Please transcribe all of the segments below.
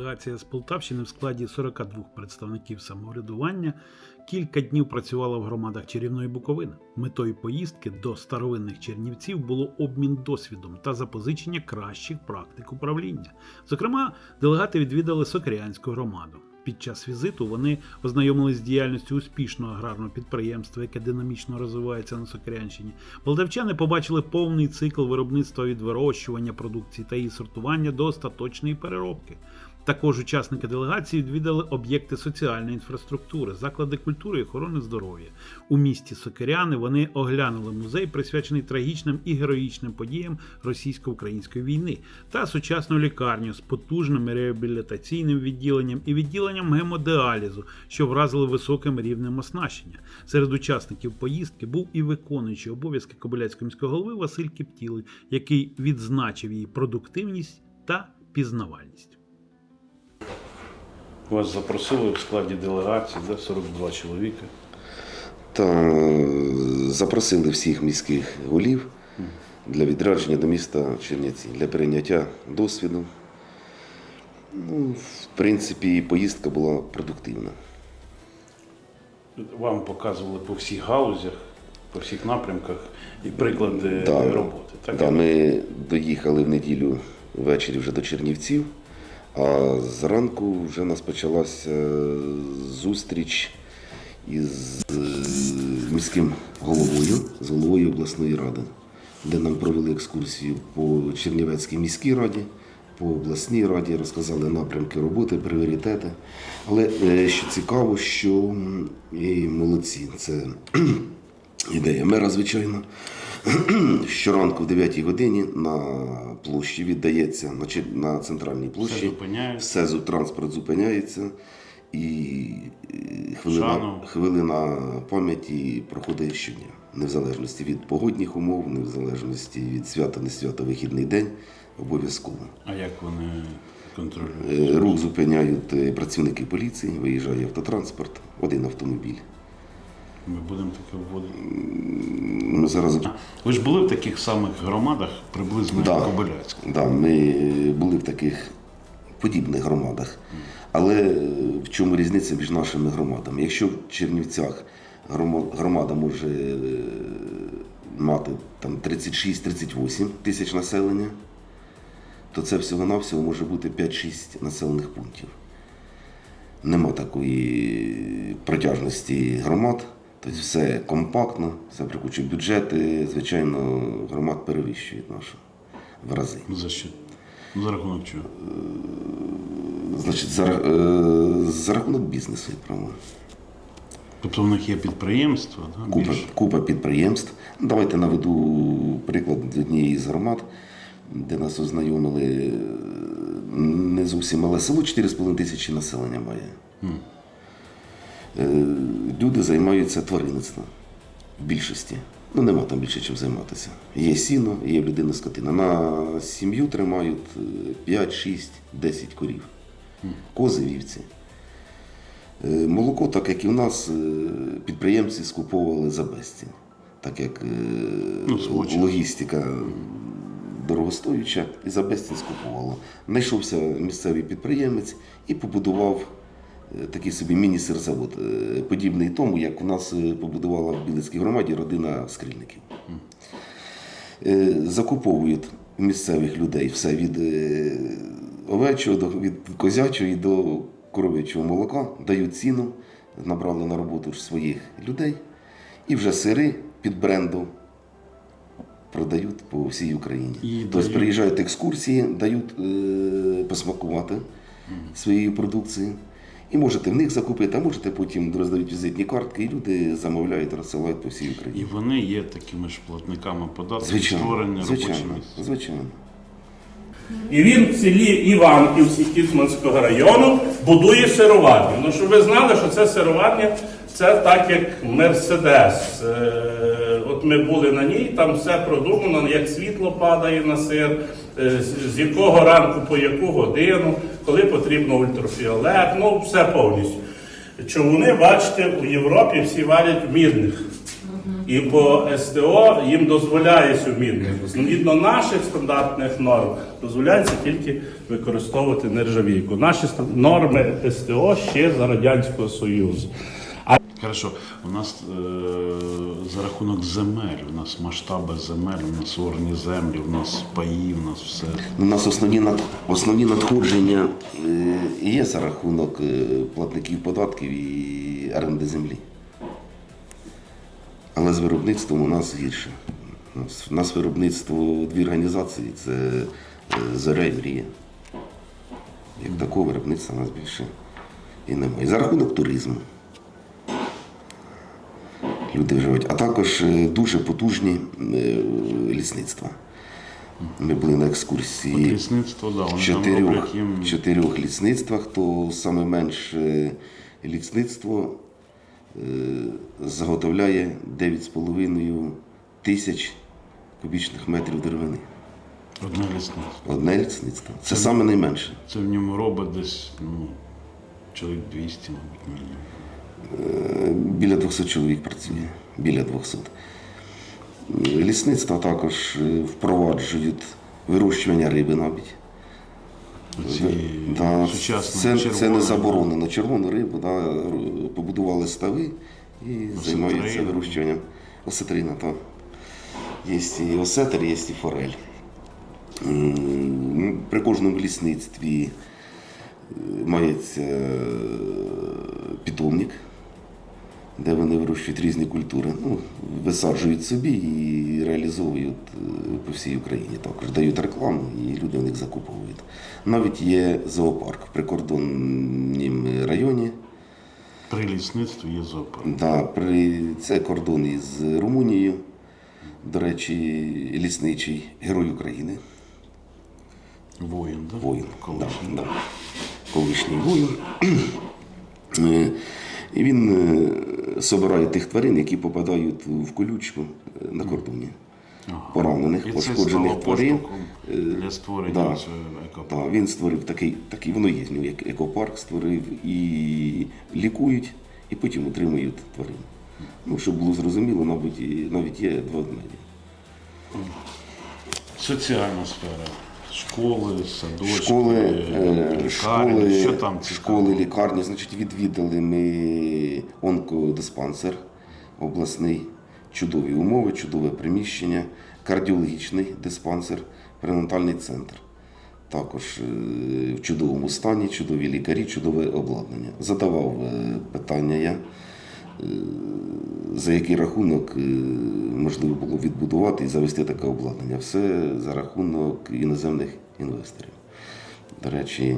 делегація з Полтавщини в складі 42 представників самоврядування кілька днів працювала в громадах чарівної Буковини. Метою поїздки до старовинних чернівців було обмін досвідом та запозичення кращих практик управління. Зокрема, делегати відвідали Сокирянську громаду. Під час візиту вони ознайомились з діяльністю успішного аграрного підприємства, яке динамічно розвивається на Сокирянщині. Полтавчани побачили повний цикл виробництва від вирощування продукції та її сортування до остаточної переробки. Також учасники делегації відвідали об'єкти соціальної інфраструктури, заклади культури і охорони здоров'я. У місті Сокиряни вони оглянули музей, присвячений трагічним і героїчним подіям російсько-української війни, та сучасну лікарню з потужним реабілітаційним відділенням і відділенням гемодіалізу, що вразили високим рівнем оснащення. Серед учасників поїздки був і виконуючий обов'язки Кобиляцького міського голови Василь Кіптілий, який відзначив її продуктивність та пізнавальність. Вас запросили в складі делегації за 42 чоловіка. Та е, запросили всіх міських голів для відрядження до міста Чернівці, для прийняття досвіду. Ну, в принципі, поїздка була продуктивна. Вам показували по всіх галузях, по всіх напрямках і приклади Да. роботи. Так? Да, ми доїхали в неділю ввечері вже до Чернівців, а зранку вже нас почалася зустріч із е, міським головою, з головою обласної ради, де нам провели екскурсію по Чернівецькій міській раді, по обласній раді, розказали напрямки роботи, пріоритети. Але е, що цікаво, що і молодці, це ідея мера, звичайно. Щоранку в 9 годині на площі віддається на, на центральній площі. Все зупиняється. Все транспорт зупиняється і хвилина, Шану. хвилина пам'яті проходить щодня. Не в залежності від погодних умов, не в залежності від свята, не свята, вихідний день. Обов'язково. А як вони контролюють? Е, Рух зупиняють е, працівники поліції, виїжджає автотранспорт, один автомобіль. Ми будемо таке вводити. Зараз Ви ж були в таких самих громадах приблизно Да. як Кобиляцька. Да, ми були в таких подібних громадах. Але е, в чому різниця між нашими громадами? Якщо в Чернівцях громада може е, мати там 36-38 тисяч населення, то це всього-навсього може бути 5-6 населених пунктів. Нема такої протяжності громад, тобто все компактно, все прикучує бюджети, звичайно, громад перевищують нашу в рази. За що? Ну, За рахунок чого? Значить, за, е, за рахунок бізнесу, як правило. Тобто в них є підприємства, да? Купа, купа підприємств. Давайте наведу приклад з однієї з громад, де нас ознайомили е, не зовсім мале село, 4,5 тисячі населення має. Е, Люди займаються тваринництвом в більшості. Ну, нема там більше чим займатися. Є сіно, є людина скотина. На сім'ю тримають е, 5, 6, 10 корів. Кози, вівці. Е, Молоко, так як і в нас, е, підприємці скуповували за безцінь. Так як Ну, логістика дорогостоюча і за безцінь скуповувала. Знайшовся місцевий підприємець і побудував такий собі міні-сирзавод, е, подібний тому, як у нас е, побудувала в Білицькій громаді родина скрильників. Е, Закуповують місцевих людей все від е, овечого до від козячого і до коров'ячого молока, дають ціну, набрали на роботу своїх людей і вже сири під брендом продають по всій Україні. І тобто дають- приїжджають екскурсії, дають е, посмакувати своєю продукцією. І можете в них закупити, а можете потім роздають візитні картки, і люди замовляють, розсилають по всій Україні. І вони є такими ж платниками податків, Звичайно, створення робочих звичайно, місць. звичайно. І він в селі Іванківці Кіцманського району будує сироварню. Ну, щоб ви знали, що це сироварня, це так як Мерседес. Е, От ми були на ній, там все продумано, як світло падає на сир, з- з якого ранку по яку годину, коли потрібно ультрафіолет, ну все повністю. Човуни, бачите, у Європі всі варять в мідних. І по СТО їм дозволяє сумірник. Згідно наших стандартних норм дозволяється тільки використовувати нержавійку. Наші норми СТО ще за Радянського Союзу. Хорошо, у нас е, за рахунок земель, у нас масштаби земель, у нас орні землі, у нас паї, у нас все. У нас основні, над- основні надходження е, є за рахунок е, платників податків і оренди землі. Але з виробництвом у нас гірше. У нас, у нас виробництво дві організації це е, зоря і мрія. Як такого виробництва у нас більше і немає. За рахунок туризму. Люди вживають. А також е, дуже потужні е, лісництва. Ми були на екскурсії да, вони чотирьох, їм чотирьох лісництвах, то саме менше лісництво е, заготовляє 9,5 тисяч кубічних метрів деревини. одне лісництво. Одне лісництво. Це саме найменше. Це в ньому робить десь ну, чоловік 200, мабуть, мінімум. Е, Біля 200 чоловік працює. Біля 200. Е, Лісництва також е, впроваджують вирощування риби навіть. Оці Да, сучасні це, це не заборонено. Червону рибу да, побудували стави і займаються вирощуванням. Осетрина, так. Є і осетр, є і форель. При кожному лісництві е, мається е, питомник, де вони вирощують різні культури. Ну, висаджують собі і реалізовують е, по всій Україні. Також дають рекламу і люди в них закуповують. Навіть є зоопарк в прикордоннім районі. При лісництві є зоопарк. Да, при... Це кордон із Румунією. До речі, лісничий герой України. Воїн, да? Воїн. Колишній. да. Колишній воїн. Е, І він е, собирає тих тварин, які попадають в колючку е, на кордоні. Ага. Поранених, І пошкоджених тварин. для створення да. екопарку. Так, він створив такий, такий, воно є як екопарк створив і лікують, і потім утримують тварин. Ну, щоб було зрозуміло, мабуть, навіть є два ведмеді. Соціальна сфера. Школи, садочки, Школи, е, е, лікарні. школи, що там цікаво? школи, лікарні, значить, відвідали ми онкодиспансер обласний, чудові умови, чудове приміщення, кардіологічний диспансер, перинатальний центр. Також е, в чудовому стані, чудові лікарі, чудове обладнання. Задавав питання я, за який рахунок е, можливо було відбудувати і завести таке обладнання. Все за рахунок іноземних інвесторів. До речі,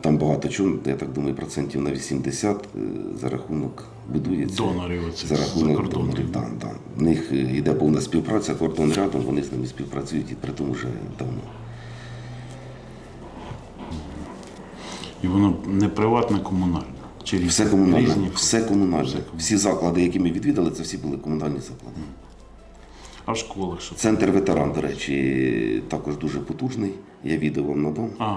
там багато чого, я так думаю, процентів на 80 е, за рахунок будується. Донорів за рахунок донорів. Да, да. В них е, йде повна співпраця, кордон рядом, вони з ними співпрацюють і при тому вже давно. І воно не приватне, комунальне. Чи різні? Все комунальне. Різні. Все комунальне. Всі заклади, які ми відвідали, це всі були комунальні заклади. А в школах що? Центр ветеран, до речі, також дуже потужний. Я відео вам надам. А,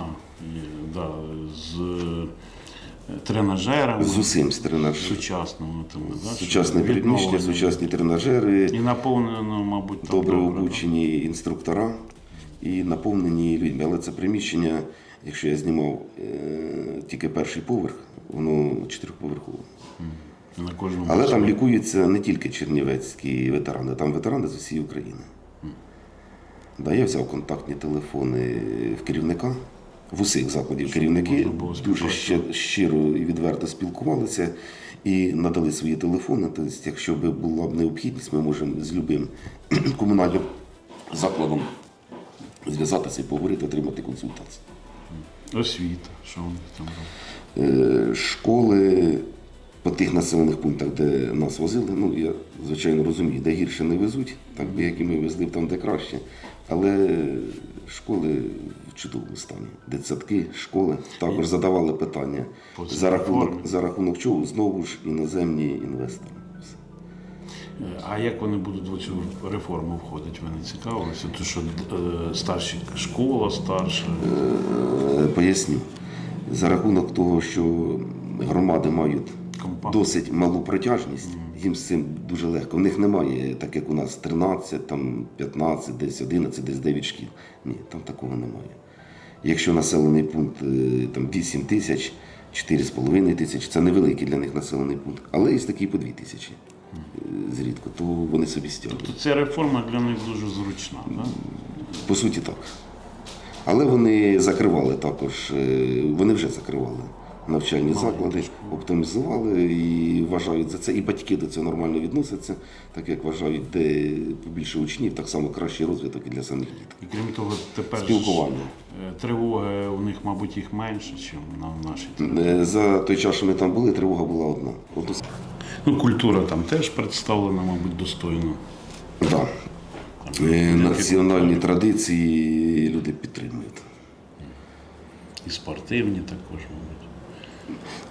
є, да, з е, тренажерами, З усім з тренажерів. сучасними тими, да, Сучасне що приміщення, сучасні тренажери. І наповнено, мабуть, там добре обучені інструктора і наповнені людьми. Але це приміщення, якщо я знімав е, тільки перший поверх, воно чотирьохповерхове. На кожному Але там лікуються не тільки чернівецькі ветерани, там ветерани з усієї України. Да, я взяв контактні телефони в керівника. В усіх закладів керівники дуже щиро і відверто спілкувалися і надали свої телефони. Тобто, якщо б була б необхідність, ми можемо з любим комунальним закладом зв'язатися і поговорити, отримати консультацію. Освіта, що вони там роблять. Е, школи по тих населених пунктах, де нас возили, ну я звичайно розумію, де гірше не везуть, так би як і ми везли там, де краще. Але школи в чудовому стані. Дитсадки, школи також задавали питання за рахунок, за рахунок чого знову ж іноземні інвестори. Е, А як вони будуть в цю реформу входити? Ви не цікавилися? То що е, старші школа старша, Е, Поясню. За рахунок того, що громади мають Компактно. досить малу протяжність, їм з цим дуже легко. В них немає, так як у нас 13, там 15, десь 11, десь 9 шкіл. Ні, там такого немає. Якщо населений пункт там 8 тисяч, 4,5 тисяч, це невеликий для них населений пункт, але є такі по 2 тисячі зрідко, то вони собі стягують. Тобто ця реформа для них дуже зручна, да? По суті, так. Але вони закривали також, е, вони вже закривали навчальні заклади, оптимізували і вважають за це. І батьки до цього нормально відносяться, так як вважають, де побільше учнів, так само кращий розвиток і для самих діток. І крім того, тепер Спілкування. е, тривоги у них, мабуть, їх менше, ніж на нашій. Е, За той час, що ми там були, тривога була одна. Ну, культура там теж представлена, мабуть, достойно. Да. Е, Національні традиції люди підтримують. І спортивні також, мабуть.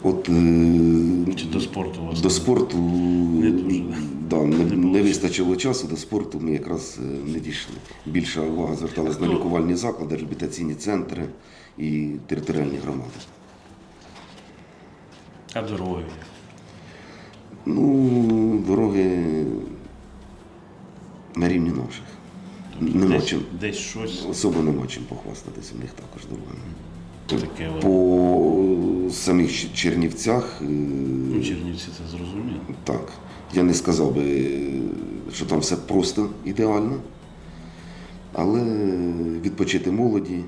От е, Чи до спорту у вас? До спорту Не дуже, да, не, не вистачило часу, до спорту ми якраз е, не дійшли. Більша увага зверталась на лікувальні заклади, реабілітаційні центри і територіальні громади. А дороги? Ну, дороги на рівні наших. Нема десь, чим. десь щось Особо нема чим похвастатися, у них також дорога. Таке. от. По самих Чернівцях, е, Ну, Чернівці це зрозуміло. так, я не сказав би, що там все просто ідеально, але відпочити молоді,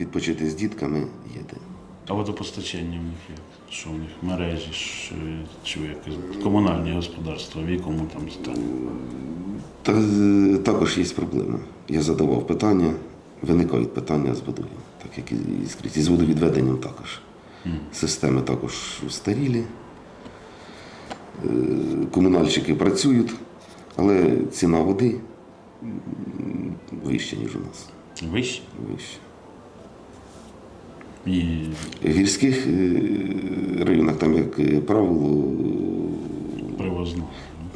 відпочити з дітками є де. А водопостачання в них як? Що в них? Мережі, що, чи якесь комунальне господарство, в якому там стані? Та е, також є проблеми. Я задавав питання, виникають питання з водою, так як і скрізь. І з водовідведенням також. Системи також устарілі. Е, Комунальщики працюють, але ціна води вища, ніж у нас. Вище? Вища. І В гірських е, районах, там, як е, правило, привозно.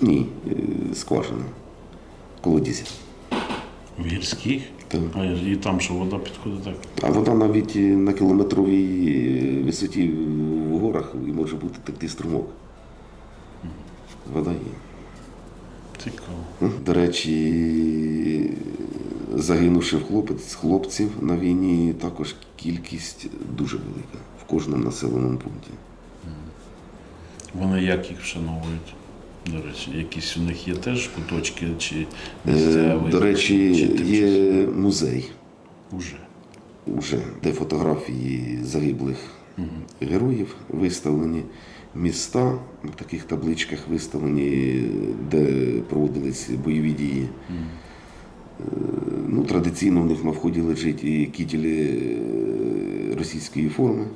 ні, скважина, колодязі. В гірських? Так. А і там, що вода підходить так. А вода навіть на кілометровій е, висоті в горах і може бути такий струмок. Вода є. Цікаво. До речі, загинувших хлопець, хлопців на війні також кількість дуже велика в кожному населеному пункті. Вони як їх вшановують? До речі, якісь у них є теж куточки чи Е. До речі, чи є музей. Уже. Уже, де фотографії загиблих героїв виставлені, міста на таких табличках виставлені, де проводились бойові дії. Е, Ну, традиційно в них на вході лежить і кітілі е, російської форми.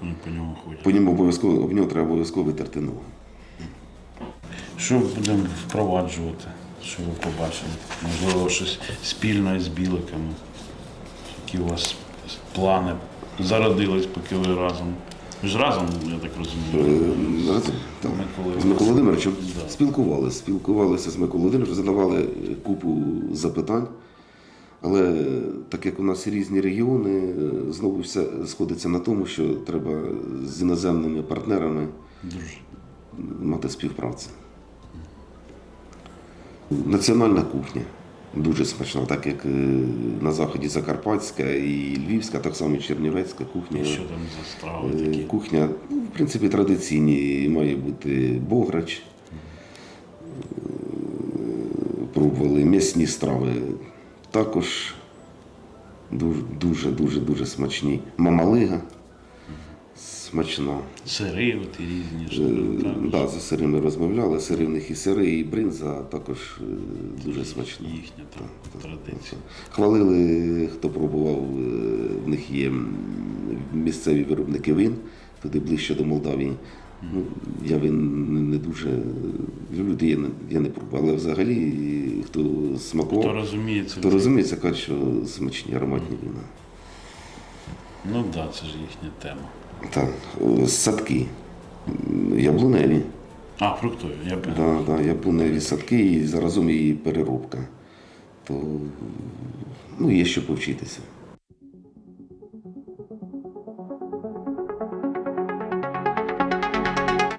По, по ньому ходять. По ньому обов'язково об нього треба обов'язково витерти ногу. Що будемо впроваджувати? Що ви побачили? Можливо, щось спільне з біликами. Які у вас плани зародились, поки ви разом. Ви ж разом, я так розумію. Е, З Миколою Володимировичем спілкувалися, спілкувалися з Миколою Володимировичем, задавали купу запитань. Але так як у нас різні регіони, е, знову все сходиться на тому, що треба з іноземними партнерами мати співпрацю. Національна кухня дуже смачна, так як е, на заході Закарпатська і Львівська, так само і Чернівецька кухня. І що там за страви Е, такі? Кухня, ну, в принципі, традиційні. Має бути бограч. Е, Пробували м'ясні страви. Також дуже, дуже, дуже, дуже смачні. Мамалига смачна. Сири от і різні Е, ж. так? Да, за сири ми розмовляли. Сири в них і сири, і бринза також е, дуже смачна. Їхня там традиція. Хвалили, хто пробував, е, в них є м, місцеві виробники вин, туди ближче до Молдавії. Ну, я вин не- не дуже люблю, я не, я не пробував. Але взагалі, хто смакував, Хто розуміється? хто розуміється, каже, що смачні ароматні вина. Ну так, да, це ж їхня тема. Так, е, садки, яблуневі. А, фруктові, яблуневі. Так, Да, да, яблуневі садки і заразом її переробка. То ну, є що повчитися.